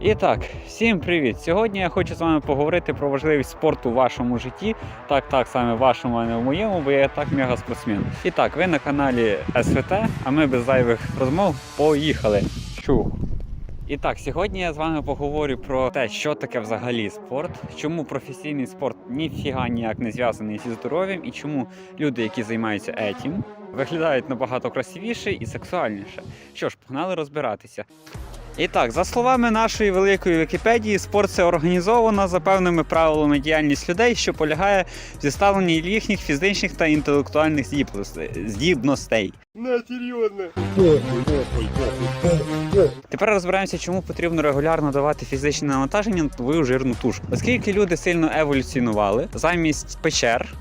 І так, всім привіт! Сьогодні я хочу з вами поговорити про важливість спорту в вашому житті. Так, так, саме в вашому, а не в моєму, бо я так мега спортсмен. І так, ви на каналі СВТ, а ми без зайвих розмов поїхали. Чух. І так, сьогодні я з вами поговорю про те, що таке взагалі спорт, чому професійний спорт ніфіга ніяк не зв'язаний зі здоров'ям, і чому люди, які займаються етім, виглядають набагато красивіше і сексуальніше. Що ж, погнали розбиратися. І так, за словами нашої великої Вікіпедії, спорт це організована за певними правилами діяльність людей, що полягає в зіставленні їхніх фізичних та інтелектуальних здібностей-. На, серьезно. Тепер розбираємося, чому потрібно регулярно давати фізичне навантаження на твою жирну тушку. Оскільки люди сильно еволюціонували, замість печер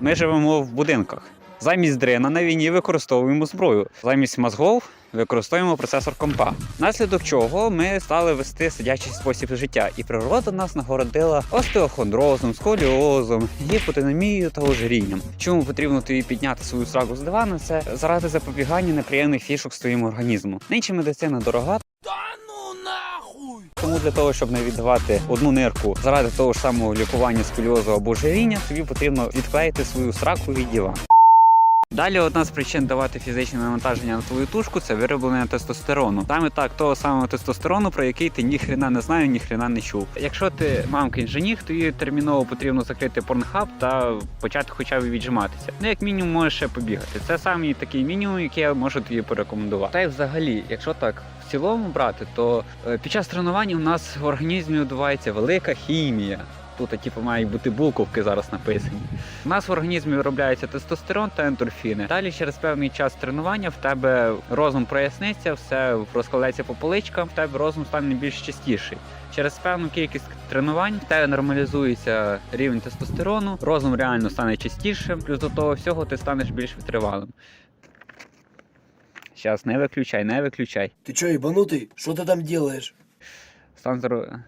ми живемо в будинках. Замість дрина на війні використовуємо зброю. Замість мозгов використовуємо процесор компа. Наслідок чого ми стали вести сидячий спосіб життя, і природа нас нагородила остеохондрозом, сколіозом, гіпотенемією та ожирінням. Чому потрібно тобі підняти свою сраку з дивана? Це заради запобігання неприємних фішок з твоїм організмом. Нинче медицина дорога. Тому для того, щоб не віддавати одну нирку заради того ж самого лікування сколіозу або ожиріння, тобі потрібно відклеїти свою сраку від дивана. Далі одна з причин давати фізичне навантаження на твою тушку це вироблення тестостерону. Саме так того самого тестостерону, про який ти ніхрена не знаю, ніхрена не чув. Якщо ти мамкин жених, то їй терміново потрібно закрити порнхаб та почати хоча б віджиматися. Ну як мінімум можеш ще побігати. Це самий такий мінімум, який я можу тобі порекомендувати. Та й взагалі, якщо так в цілому брати, то е, під час тренувань у нас в організмі відбувається велика хімія. Тут, типу, мають бути буковки зараз написані. У нас в організмі виробляється тестостерон та ендорфіни. Далі через певний час тренування в тебе розум проясниться, все розкладеться по поличкам, в тебе розум стане більш частіший. Через певну кількість тренувань в тебе нормалізується рівень тестостерону, розум реально стане частішим, плюс до того всього ти станеш більш витривалим. Зараз не виключай, не виключай. Ты чё, ебанутый? Что ты там делаешь? Стан здоров'я.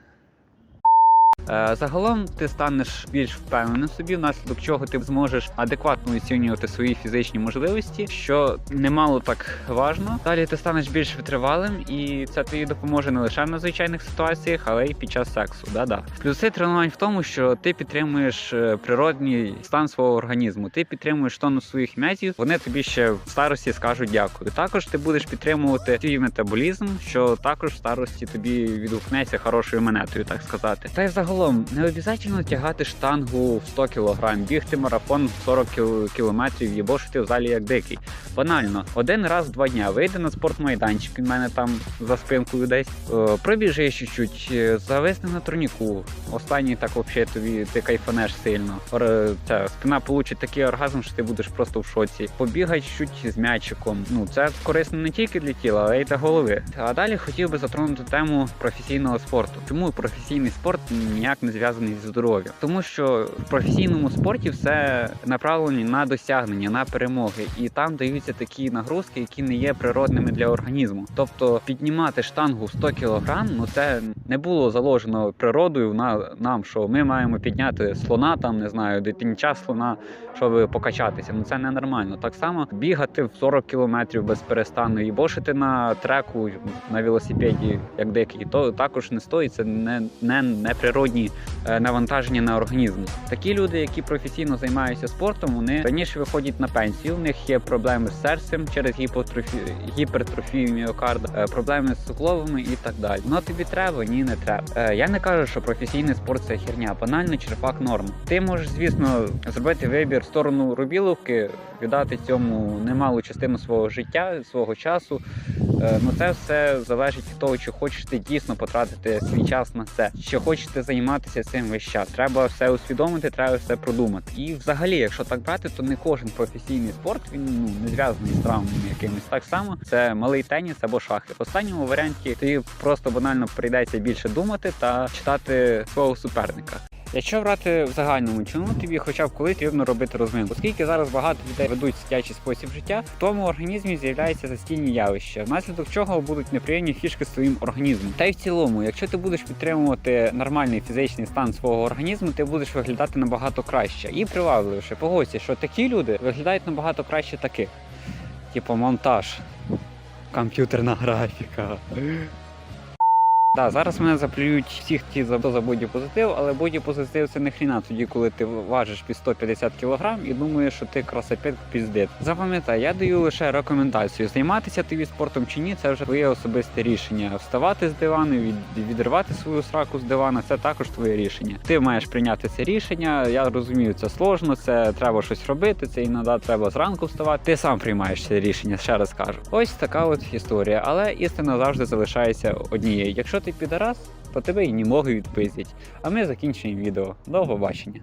Е, Загалом ти станеш більш впевненим собі, внаслідок чого ти зможеш адекватно оцінювати свої фізичні можливості, що немало так важно. Далі ти станеш більш витривалим, і це тобі допоможе не лише на звичайних ситуаціях, але й під час сексу. Да-да. Плюси тренувань в тому, що ти підтримуєш е, природній стан свого організму, ти підтримуєш тонус своїх м'язів. Вони тобі ще в старості скажуть дякую. Також ти будеш підтримувати свій метаболізм, що також в старості тобі відгукнеться хорошою монетою, так сказати. Та й загалом не обов'язково тягати штангу в 100 кг, бігти марафон в 40 кіл- кілометрів, їбошити в залі як дикий. Банально, один раз в два дня вийди на спортмайданчик, він мене там за спинкою десь. Е, Пробіжи чуть-чуть, е, зависни на турніку. Останній так взагалі тобі ти кайфанеш сильно. Ця спина получить такий оргазм, що ти будеш просто в шоці. Побігай чуть з м'ячиком. Ну це корисно не тільки для тіла, але й для голови. А далі хотів би затронути тему професійного спорту. Чому професійний спорт ніяк не зв'язаний зі здоров'ям? Тому що в професійному спорті все направлено на досягнення, на перемоги, і там даються такі нагрузки, які не є природними для організму. Тобто піднімати штангу в 100 кг, ну це не було заложено природою на нам, що ми маємо підняти слона, там не знаю, дитинча слона, щоб покачатися. Ну це ненормально. Так само бігати в 40 кілометрів без перестану і бошити на треку на велосипеді, як дикий, то також не стоїть. Це не, не неприродні е, навантаження на організм. Такі люди, які професійно займаються спортом, вони раніше виходять на пенсію. У них є проблеми з серцем через гіпотрофі... гіпертрофію міокарда, е, проблеми з суглобами і так далі. Ну тобі треба, ні, не треба. Е, Я не кажу, що професійний спорт це херня, банально черпак норм. Ти можеш, звісно, зробити вибір в сторону робіловки, віддати цьому немалу частину свого життя, свого часу. Е, Ну це все залежить від того, чи хочеш ти дійсно потратити свій час на це, чи хочеш ти займатися цим весь час. Треба все усвідомити, треба все продумати. І взагалі, якщо так брати, то не кожен професійний спорт він ну не зв'язаний з травмами якимись. Так само це малий теніс або шахи. В останньому варіанті тобі просто банально прийдеться більше думати та читати свого суперника. Якщо брати в загальному, чому тобі хоча б колись потрібно робити розминку? Оскільки зараз багато людей ведуть сидячий спосіб життя, в тому організмі з'являються застійні явища, внаслідок чого будуть неприємні фішки з твоїм організмом. Та й в цілому, якщо ти будеш підтримувати нормальний фізичний стан свого організму, ти будеш виглядати набагато краще і привабливіше. Погодься, що такі люди виглядають набагато краще таких. Типу монтаж, комп'ютерна графіка. Да, зараз мене заплюють всіх ті за, за бодіпозитив, але бодіпозитив це не хріна тоді, коли ти важиш під 150 кг і думаєш, що ти красапет піздець. Запам'ятай, я даю лише рекомендацію. Займатися тобі спортом чи ні, це вже твоє особисте рішення. Вставати з дивану, від, відривати свою сраку з дивана, це також твоє рішення. Ти маєш прийняти це рішення. Я розумію, це сложно, це треба щось робити. Це іноді треба зранку вставати. Ти сам приймаєш це рішення, ще раз кажу. Ось така от історія, але істина завжди залишається однією. Якщо ти підарас, то тебе і можуть відпиздять. А ми закінчуємо відео. До побачення.